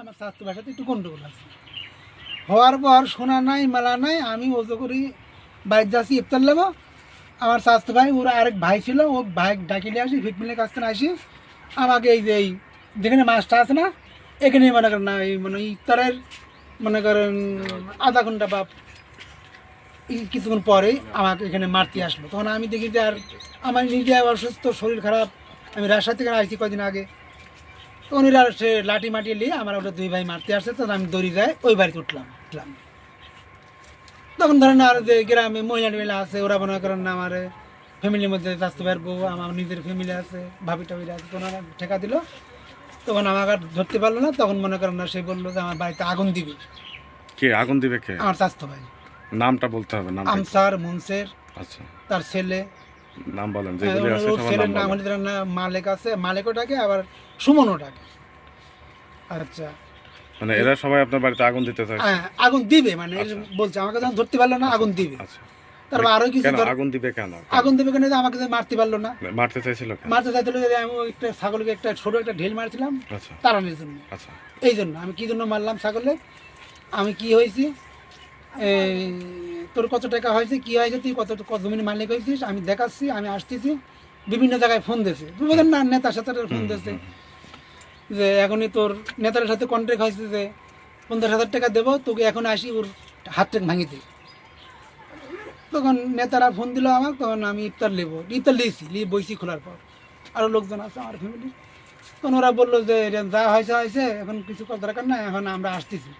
আমার স্বাস্থ্য একটু গন্ডগোল আছে। হওয়ার পর শোনা নাই, মেলা নাই, আমি ওজো করি বাইক যাচ্ছি ইফতার নেব আমার স্বাস্থ্য ভাই, ওর আরেক ভাই ছিল, ও ভাই ডাকি নিয়ে আসি ফিট মিলের কাছ থেকে আসি। আমাকে এই যে এই যেখানে মাছটা আছে না এখানে মনে করেন না, এই মানে ইফতারের মনে করেন আধা ঘণ্টা বা কিছুক্ষণ পরেই আমাকে এখানে মারতে আসলো। তখন আমি দেখি যে আর আমার নিজে অসুস্থ শরীর খারাপ। আমি রাজশাহী থেকে আসছি কদিন আগে। তখন এরা সে লাঠি মাটি নিয়ে আমার ওটা দুই ভাই মারতে আসছে। তখন আমি দড়ি যাই ওই বাড়িতে উঠলাম উঠলাম। তখন ধরেন আর যে গ্রামে মহিলা টিলা আছে ওরা মনে করেন না আমার ফ্যামিলির মধ্যে ভাইয়ের বউ আমার নিজের ফ্যামিলি আছে ভাবি টাবিরা আছে। তখন ওরা ঠেকা দিল। তখন আমাকে আর ধরতে পারল না। তখন মনে করেন না সে বলল যে আমার বাড়িতে আগুন দিবি। কে? আগুন দিবে কে? আমার স্বাস্থ্য ভাই। নামটা বলতে হবে নাম আমসার মুনসের আচ্ছা। তার ছেলে। নাম বলেন যেগুলি আছে ওর সবার ছেলের নাম হলে তার নাম মালেক আছে মালেকও ডাকে আবার সুমনও ডাকে আচ্ছা। মানে এরা সবাই আপনার বাড়িতে আগুন দিতে চায় হ্যাঁ, আগুন দিবে মানে আচ্ছা। বলছে আমাকে যখন ধরতে পারল না আগুন দিবে। আচ্ছা। তারপর আরও কিছু আগুন দিবে কেন? আগুন দিবে কেন আমাকে মারতে পারল না। মারতে চাইছিল কেন? মারতে চাইছিল যে আমি একটা ছাগলকে একটা ছোট একটা ঢিল মারছিলাম আচ্ছা। তাড়ানোর জন্য। আচ্ছা। এই জন্য আমি কি জন্য মারলাম ছাগলে আমি কি হয়েছি? এই, তোর কত টাকা হয়েছে কি হয়েছে তুই কত কত জমির মালিক হয়েছিস? আমি দেখাচ্ছি আমি আসতেছি বিভিন্ন জায়গায় ফোন দিয়েছে। বুঝলেন না নেতার সাথে ফোন দিয়েছে। যে এখনই তোর নেতার সাথে কন্ট্যাক্ট হয়েছে যে পঞ্চাশ হাজার টাকা দেবো তোকে এখন আসি ওর হাত টেক ভাঙি দে। তখন নেতারা ফোন দিল আমাকে তখন আমি ইফতার নেব ইফতার লিয়েছি লিয়ে বইছি খোলার পর। আরও লোকজন আছে আমার ফ্যামিলি তখন ওরা বলল যে যা হয়েছে হয়েছে এখন কিছু করার দরকার নাই এখন আমরা আসতেছি।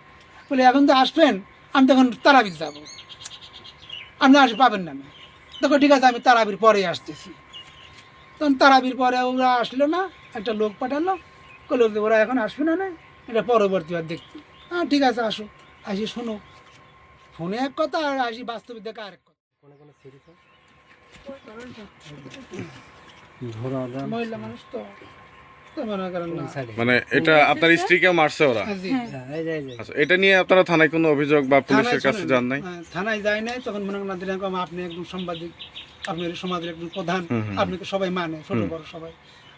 বলে এখন তো আসবেন আমি তখন তারাবির যাব। আপনি আস পাবেন না আমি তখন ঠিক আছে আমি তারাবির পরে আসতেছি। তখন তারাবির পরে ওরা আসলো না একটা লোক পাঠালো। বলল যে ওরা এখন আসবে না না? এটা পরবর্তী বার দেখতে। হ্যাঁ ঠিক আছে আসো। আসি শোনো। ফোনে এক কথা আর আসি বাস্তবে দেখা আরেক কথা। মহিলা মানুষ তো। মনে মানে এটা আপনার স্ত্রীকে মারছে ওরা? হ্যাঁ, আচ্ছা এটা নিয়ে আপনারা থানায় কোনো অভিযোগ বা পুলিশের কাছে যান নাই? হ্যাঁ, থানায় যায় নাই তখন মনে করেন আপনি একদম সাংবাদিক আপনি এই সমাজের একজন প্রধান। আপনাকে সবাই মানে ছোট বড় সবাই।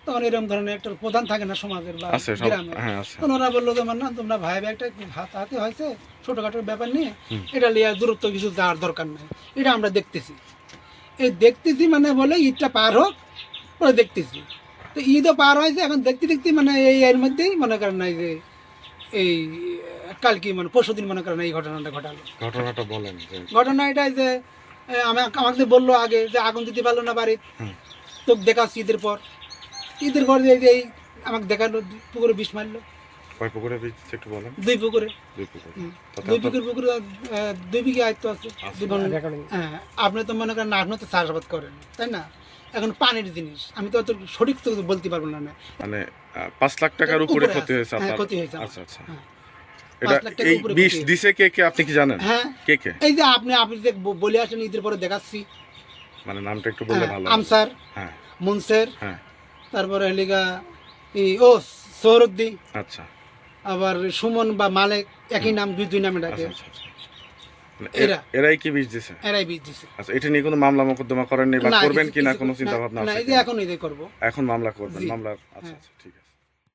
তখন এরকম ধরনের একটা প্রধান থাকে না সমাজের বা গ্রামে হ্যাঁ তখন ওরা বলল যে আমার না তোমরা ভাই ভাই একটা হাত হাতে হয়েছে ছোটখাটো ব্যাপার নিয়ে এটা লিয়ে দূরত্ব কিছু যাওয়ার দরকার নাই। এটা আমরা দেখতেছি। এই দেখতেছি মানে বলে ঈদটা পার হোক পরে দেখতেছি। তো ঈদও পার হয়েছে এখন দেখতে দেখতে মানে এই এর মধ্যেই মনে করেন না এই যে এই কালকে মানে পরশু দিন মনে করেন এই ঘটনাটা ঘটালো। ঘটনাটা বলেন ঘটনা এটাই যে আমি আমা- আমাকে বলল আগে যে আগুন দিতে পারল না বাড়ির তো তোকে দেখাচ্ছি ঈদের পর। ঈদের পর এই আমাকে দেখাল পুকুরে বিষ মারলো। কয় পুকুরে বীজ একটু বলেন? দুই পুকুরে। দুই পুকুর। দুই পুকুর পুকুরে দুই বিঘে আয়ত্ত আছে। হ্যাঁ আপনি তো মনে করেন আপনি তো চাষাবাদ করেন তাই না? এখন পানির জিনিস আমি তো অত সঠিক তো বলতে পারব না মানে পাঁচ লাখ টাকার উপরে ক্ষতি হয়েছে হ্যাঁ, আপনার ক্ষতি হয়েছে আচ্ছা আচ্ছা। হ্যাঁ। এটা পাঁচ লাখ টাকার এই বিষ দিছে কে কে আপনি কি জানেন? হ্যাঁ। কে কে? এই যে আপনি আপনি যে বলে আসেন ঈদের পরে দেখাচ্ছি। মানে নামটা একটু বললে হ্যাঁ, ভালো আমসার হ্যাঁ। মুনসের হ্যাঁ। তারপরে ও সৌরদ্দি। আচ্ছা। আবার সুমন বা মালেক একই নাম দুই দুই নামে ডাকে। আচ্ছা আচ্ছা আচ্ছা। এরা। এরাই কি বীজ দিছে? এরাই বীজ দিছে। আচ্ছা এটা নিয়ে কোনো মামলা মোকদ্দমা করেননি বা করবেন কি না কোনো চিন্তা ভাবনা আছে না এখন করব করব। এখন মামলা করবেন মামলা আচ্ছা হ্যাঁ। আচ্ছা ঠিক আছে।